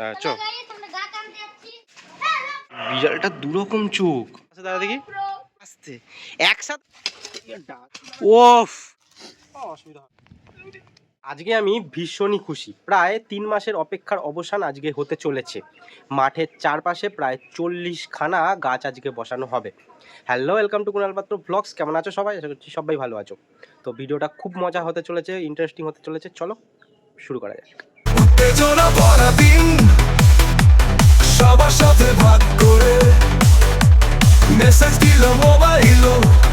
হ্যাঁ চ বিড়ালটা দুরকম চোখ। আচ্ছা দাদা দেখি। আস্তে। একসাথে ওফ। অসুবিধা হবে। আজকে আমি ভীষণই খুশি। প্রায় তিন মাসের অপেক্ষার অবসান আজকে হতে চলেছে। মাঠের চারপাশে প্রায় চল্লিশ খানা গাছ আজকে বসানো হবে। হ্যালো ওয়েলকাম টু কুণাল পাত্র ব্লগস। কেমন আছো সবাই? আশা করছি সবাই ভালো আছো। তো ভিডিওটা খুব মজা হতে চলেছে ইন্টারেস্টিং হতে চলেছে। চলো শুরু করা যাক। উত্তেজনা ভরা দিন। সবার সাথে ভাগ করে মেসেজ দিল মোবাইল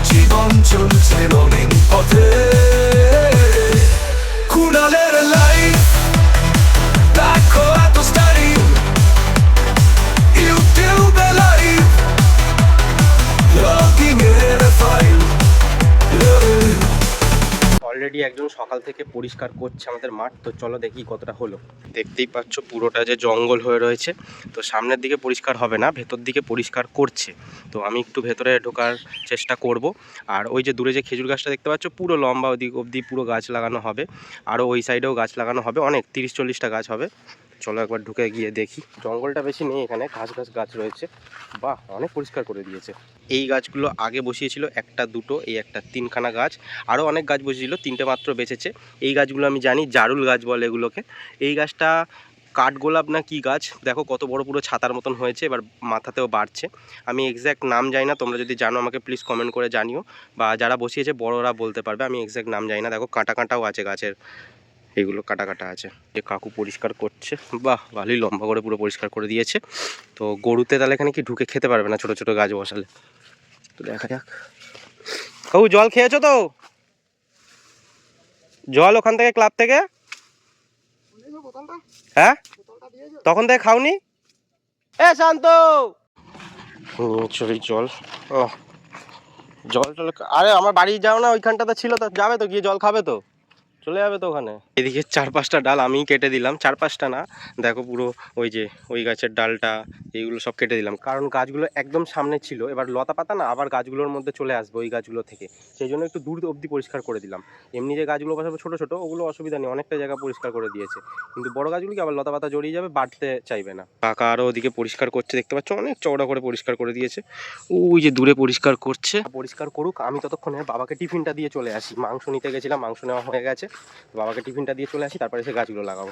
জীবন চলছে রঙিন পথে। অলরেডি একজন সকাল থেকে পরিষ্কার করছে আমাদের মাঠ, তো চলো দেখি কতটা হলো। দেখতেই পাচ্ছ পুরোটা যে জঙ্গল হয়ে রয়েছে, তো সামনের দিকে পরিষ্কার হবে না, ভেতর দিকে পরিষ্কার করছে। তো আমি একটু ভেতরে ঢোকার চেষ্টা করব। আর ওই যে দূরে যে খেজুর গাছটা দেখতে পাচ্ছ, পুরো লম্বা ওদিক অবধি পুরো গাছ লাগানো হবে। আরও ওই সাইডেও গাছ লাগানো হবে, অনেক, তিরিশ চল্লিশটা গাছ হবে। চলো একবার ঢুকে গিয়ে দেখি। জঙ্গলটা বেশি নেই এখানে ঘাস ঘাস গাছ রয়েছে। বা অনেক পরিষ্কার করে দিয়েছে। এই গাছগুলো আগে বসিয়েছিল একটা, দুটো, এই একটা, তিনখানা গাছ। আরও অনেক গাছ বসেছিল তিনটে মাত্র বেঁচেছে। এই গাছগুলো আমি জানি, জারুল গাছ বলে এগুলোকে। এই গাছটা কাঠগোলাপ না কি গাছ? দেখো কত বড় পুরো ছাতার মতন হয়েছে, এবার মাথাতেও বাড়ছে। আমি এক্স্যাক্ট নাম জানি না, তোমরা যদি জানো আমাকে প্লিজ কমেন্ট করে জানিও। বা যারা বসিয়েছে, বড়রা বলতে পারবে, আমি এক্স্যাক্ট নাম জানি না। দেখো কাঁটা কাঁটাও আছে গাছের। এগুলো কাটা কাটা আছে। যে কাকু পরিষ্কার করছে, বাহ, ভালোই লম্বা করে পুরো পরিষ্কার করে দিয়েছে। তো গরুতে তাহলে এখানে কি ঢুকে খেতে পারবে না ছোট ছোট গাছ বসালে? তো দেখা যাক। কাকু, জল খেয়েছো তো? জল ওখান থেকে ক্লাব থেকে? হ্যাঁ? তখন থেকে খাওনি? এ, শান্ত! জল। ও জল টল আরে, আমার বাড়ি যাও না, ওইখানটাতে ছিল তো, যাবে তো, গিয়ে জল খাবে তো? চলে যাবে তো ওখানে? এদিকে চার পাঁচটা ডাল আমি কেটে দিলাম। চার পাঁচটা না দেখো পুরো ওই যে ওই গাছের ডালটা এইগুলো সব কেটে দিলাম। কারণ গাছগুলো একদম সামনে ছিল এবার লতা পাতা না আবার গাছগুলোর মধ্যে চলে আসবে ওই গাছগুলো থেকে। সেই জন্য একটু দূর অবধি পরিষ্কার করে দিলাম। এমনি যে গাছগুলো বসাবো ছোটো ছোটো ওগুলো অসুবিধা নেই অনেকটা জায়গা পরিষ্কার করে দিয়েছে। কিন্তু বড় গাছগুলোকে আবার লতা পাতা জড়িয়ে যাবে বাড়তে চাইবে না। কাকা আরও ওদিকে পরিষ্কার করছে দেখতে পাচ্ছ? অনেক চওড়া করে পরিষ্কার করে দিয়েছে। ওই যে দূরে পরিষ্কার করছে। পরিষ্কার করুক আমি ততক্ষণে বাবাকে টিফিনটা দিয়ে চলে আসি। মাংস নিতে গেছিলাম মাংস নেওয়া হয়ে গেছে। বাবাকে টিফিনটা দিয়ে চলে আসি, তারপরে সে গাছগুলো লাগাবো।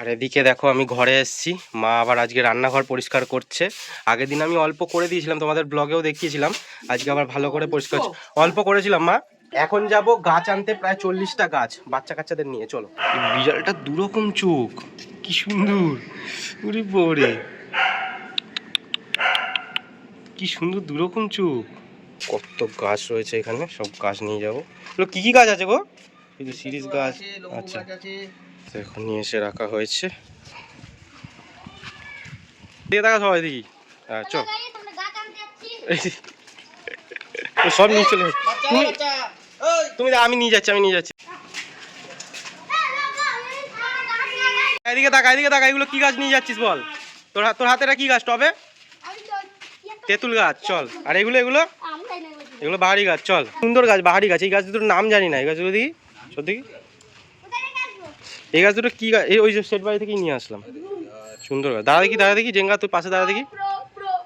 আর এদিকে দেখো, আমি ঘরে এসেছি। মা আবার আজকে রান্নাঘর পরিষ্কার করছে। আগের দিন আমি অল্প করে দিয়েছিলাম, তোমাদের ব্লগেও দেখিয়েছিলাম। আজকে আবার ভালো করে পরিষ্কার অল্প করেছিলাম, মা। এখন যাব গাছ আনতে প্রায় চল্লিশটা গাছ বাচ্চা কাচ্চাদের নিয়ে, চলো। বিড়ালটা দুরকম চোখ, কি সুন্দর। উরি পরে কি সুন্দর দুরকম চোখ। কত গাছ রয়েছে এখানে, সব গাছ নিয়ে যাব। কি কি গাছ আছে গো? এই সিরিজ গাছ আচ্ছা। এখন নিয়ে এসে রাখা হয়েছে। দিয়ে দেখা সবাই দেখি হ্যাঁ চল। সব নিয়ে চলে তুমি তুমি আমি নিয়ে যাচ্ছি আমি নিয়ে যাচ্ছি। এদিকে তাকা এদিকে তাকা এগুলো কি গাছ নিয়ে যাচ্ছিস বল? তোর তোর কি গাছ টবে? তেঁতুল গাছ চল। আর এগুলো এগুলো? এগুলো বাহারি গাছ চল। সুন্দর গাছ বাহারি গাছ এই গাছ দুটোর নাম জানি না এই গাছগুলো দেখি। সত্যি? কি? এই গাছ দুটো কি এই ওই যে সেট বাড়ি থেকেই নিয়ে আসলাম। সুন্দর গাছ। দাঁড়া দেখি দাঁড়া দেখি জেঙ্গা তুই পাশে দাঁড়া দেখি।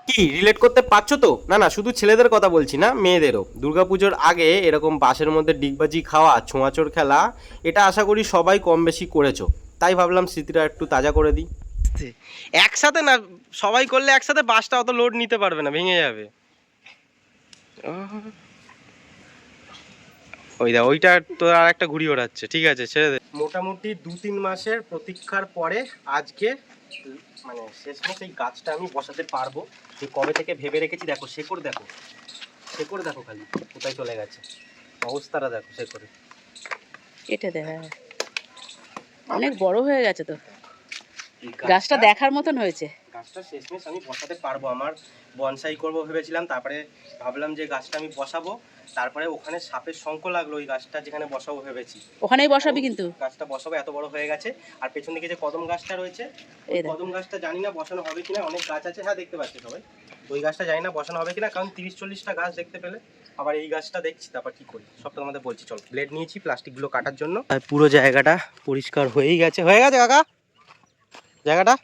কি রিলেট করতে পারছ তো? না না শুধু ছেলেদের কথা বলছি না মেয়েদেরও। দুর্গাপুজোর আগে এরকম বাসের মধ্যে ডিগবাজি খাওয়া ছোঁয়াচোর খেলা এটা আশা করি সবাই কম বেশি করেছ। তাই ভাবলাম স্মৃতিটা একটু তাজা করে দিই। একসাথে না সবাই করলে একসাথে বাসটা অত লোড নিতে পারবে না ভেঙে যাবে। আহ। ওই দা ওইটা তো আর একটা ঘুড়ি ওড়াচ্ছে ঠিক আছে ছেড়ে দে। মোটামুটি দু তিন মাসের প্রতীক্ষার পরে আজকে মানে শেষমেশ এই গাছটা আমি বসাতে পারব। যে কবে থেকে ভেবে রেখেছি দেখো শেকড় দেখো। শেকড় দেখো খালি কোথায় চলে গেছে। অবস্থাটা দেখো শেকড়ে। কেটে দে হ্যাঁ। অনেক বড় হয়ে গেছে তো। গাছটা দেখার মতন হয়েছে। গাছটা শেষমেশ আমি বসাতে পারব। আমার বনসাই করব ভেবেছিলাম তারপরে ভাবলাম যে গাছটা আমি বসাবো। তারপরে ওখানে সাপের শঙ্খ লাগল ওই গাছটা যেখানে বসাবো ভেবেছি। ওখানেই বসাবি কিন্তু? গাছটা বসাবো এত বড় হয়ে গেছে। আর পেছন দিকে যে কদম গাছটা রয়েছে ওই এই কদম গাছটা জানি না বসানো হবে কিনা অনেক গাছ আছে হ্যাঁ দেখতে পাচ্ছি সবাই। ওই গাছটা জানি না বসানো হবে কিনা কারণ তিরিশ চল্লিশটা গাছ দেখতে পেলে। আবার এই গাছটা দেখছি তারপর কি করি? সব তোমাদের বলছি চল। ব্লেড নিয়েছি প্লাস্টিকগুলো কাটার জন্য। পুরো জায়গাটা পরিষ্কার হয়েই গেছে। হয়ে গেছে কাকা? জায়গাটা?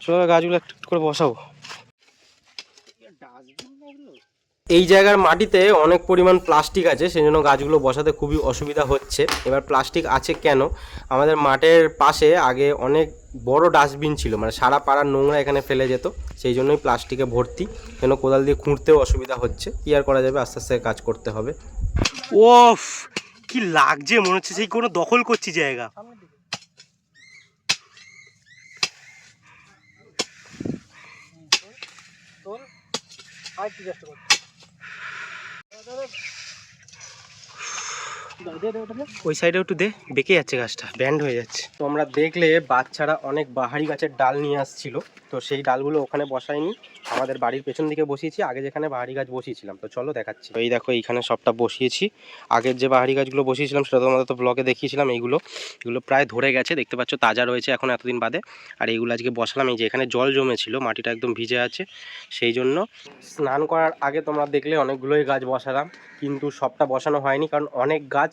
চলো গাছগুলো একটু একটু করে বসাবো। এই জায়গার মাটিতে অনেক পরিমাণ প্লাস্টিক আছে সেই জন্য গাছগুলো বসাতে খুবই অসুবিধা হচ্ছে। এবার প্লাস্টিক আছে কেন? আমাদের মাঠের পাশে আগে অনেক বড় ডাস্টবিন ছিল মানে সারা পাড়ার নোংরা এখানে ফেলে যেত সেই জন্যই প্লাস্টিকে ভর্তি যেন কোদাল দিয়ে খুঁড়তেও অসুবিধা হচ্ছে। কি আর করা যাবে? আস্তে আস্তে কাজ করতে হবে। ওফ কি লাগছে মনে হচ্ছে সেই কোনো দখল করছি জায়গা। ওই সাইডে একটু দে, বেঁকে যাচ্ছে গাছটা, ব্যান্ড হয়ে যাচ্ছে। তোমরা দেখলে বাচ্চারা অনেক বাহারি গাছের ডাল নিয়ে আসছিল। তো সেই ডালগুলো ওখানে বসাইনি আমাদের বাড়ির পেছন দিকে বসিয়েছি, আগে যেখানে বাহারি গাছ বসিয়েছিলাম। তো চলো দেখাচ্ছি। এই দেখো, এইখানে সবটা বসিয়েছি। আগের যে বাহারি গাছগুলো বসিয়েছিলাম, সেটা তোমাদের তো ব্লগে দেখিয়েছিলাম, এইগুলো, এগুলো প্রায় ধরে গেছে, দেখতে পাচ্ছ তাজা রয়েছে এখন এতদিন বাদে। আর এইগুলো আজকে বসালাম, এই যে এখানে জল জমেছিল, মাটিটা একদম ভিজে আছে, সেই জন্য স্নান করার আগে তোমরা দেখলে অনেকগুলোই গাছ বসালাম, কিন্তু সবটা বসানো হয়নি, কারণ অনেক গাছ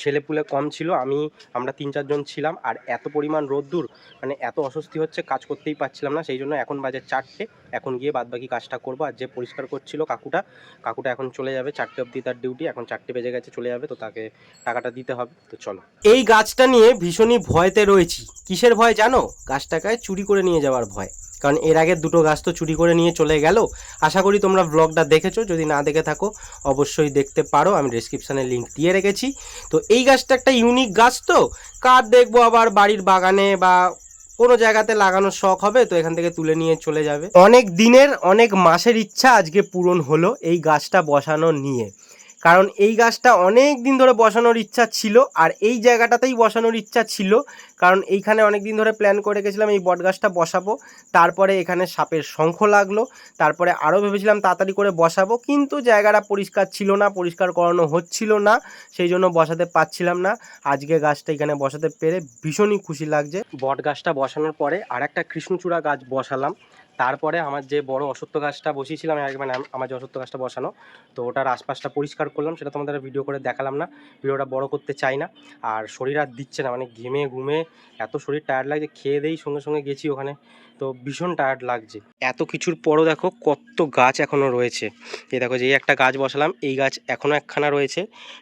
ছেলেপুলে কম ছিল, আমি, আমরা তিন চারজন ছিলাম, আর এত পরিমাণ রোদ্দুর মানে এত অস্বস্তি হচ্ছে, কাজ করতেই পারছিলাম না, সেই জন্য এখন বাজে চারটে, এখন গিয়ে বাদবাকি কাজটা করব, আর যে পরিষ্কার করছিল কাকুটা কাকুটা এখন চলে যাবে, চারটে অবধি তার ডিউটি এখন চারটে বেজে গেছে, চলে যাবে, তো তাকে টাকাটা দিতে হবে, তো চলো। এই গাছটা নিয়ে ভীষণই ভয়তে রয়েছি, কিসের ভয় জানো? গাছটাকে চুরি করে নিয়ে যাওয়ার ভয়। কারণ এর আগে দুটো গাছ তো চুরি করে নিয়ে চলে গেল। আশা করি তোমরা ব্লগটা দেখেছ, যদি না দেখে থাকো, অবশ্যই দেখতে পারো। আমি ডিসক্রিপশানে লিঙ্ক দিয়ে রেখেছি। তো এই গাছটা একটা ইউনিক গাছ তো। কার দেখব আবার বাড়ির বাগানে বা কোনো জায়গাতে লাগানোর শখ হবে, তো এখান থেকে তুলে নিয়ে চলে যাবে। অনেক দিনের, অনেক মাসের ইচ্ছা আজকে পূরণ হলো এই গাছটা বসানো নিয়ে। কারণ এই গাছটা অনেক দিন ধরে বসানোর ইচ্ছা ছিল আর এই জায়গাটাতেই বসানোর ইচ্ছা ছিল। কারণ এইখানে অনেক দিন ধরে প্ল্যান করে গেছিলাম এই বট গাছটা বসাবো। তারপরে এখানে সাপের শঙ্খ লাগল। তারপরে আরও ভেবেছিলাম তাড়াতাড়ি করে বসাবো। কিন্তু জায়গাটা পরিষ্কার ছিল না, পরিষ্কার করানো হচ্ছিল না। সেই জন্য বসাতে পারছিলাম না। আজকে গাছটা এখানে বসাতে পেরে ভীষণই খুশি লাগছে। বট গাছটা বসানোর পরে আর একটা কৃষ্ণচূড়া গাছ বসালাম। তারপরে আমার যে বড় অসত্য গাছটা বসিয়েছিলাম মানে আমার যে অসত্য গাছটা বসানো, তো ওটার আশপাশটা পরিষ্কার করলাম, সেটা তোমাদের ভিডিও করে দেখালাম না। ভিডিওটা বড় করতে চাই না। আর শরীর আর দিচ্ছে না মানে ঘেমে ঘুমে এত শরীর টায়ার্ড লাগছে, খেয়ে দেই সঙ্গে সঙ্গে গেছি ওখানে। তো ভীষণ টায়ার্ড লাগছে। এত কিছুর পরও দেখো কত গাছ এখনও রয়েছে। এই দেখো যে একটা গাছ বসালাম, এই গাছ এখনও একখানা রয়েছে।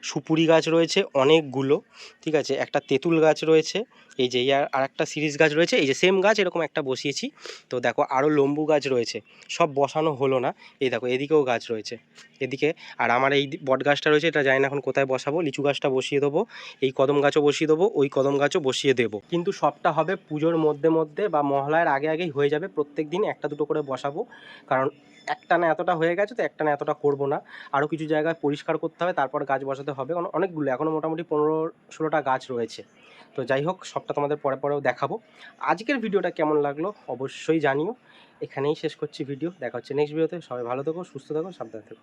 সুপুরি গাছ রয়েছে অনেকগুলো, ঠিক আছে? একটা তেঁতুল গাছ রয়েছে, এই যে আর একটা সিরিজ গাছ রয়েছে, এই যে সেম গাছ এরকম একটা বসিয়েছি। তো দেখো আরও লম্বু গাছ রয়েছে। সব বসানো হলো না। এই দেখো, এদিকেও গাছ রয়েছে। এদিকে, আর আমার এই বট গাছটা রয়েছে, এটা জানি না এখন কোথায় বসাবো। লিচু গাছটা বসিয়ে দেবো, এই কদম গাছও বসিয়ে দেবো, ওই কদম গাছও বসিয়ে দেবো। কিন্তু সবটা হবে পুজোর মধ্যে মধ্যে বা মহলার আগে আগেই হয়ে যাবে। প্রত্যেক দিন একটা দুটো করে বসাবো। কারণ একটা না এতটা হয়ে গেছে তো একটা না এতটা করব না। আরও কিছু জায়গায় পরিষ্কার করতে হবে, তারপর গাছ বসাতে হবে। কারণ অনেকগুলো, এখনও মোটামুটি পনেরো, ষোলোটা গাছ রয়েছে। তো যাই হোক, সবটা তোমাদের পরে পরেও দেখাবো। আজকের ভিডিওটা কেমন লাগল অবশ্যই জানিও। এখানেই শেষ করছি ভিডিও দেখা হচ্ছে নেক্সট ভিডিওতে সবাই ভালো থেকো, সুস্থ থেকো, সাবধানে থেকো।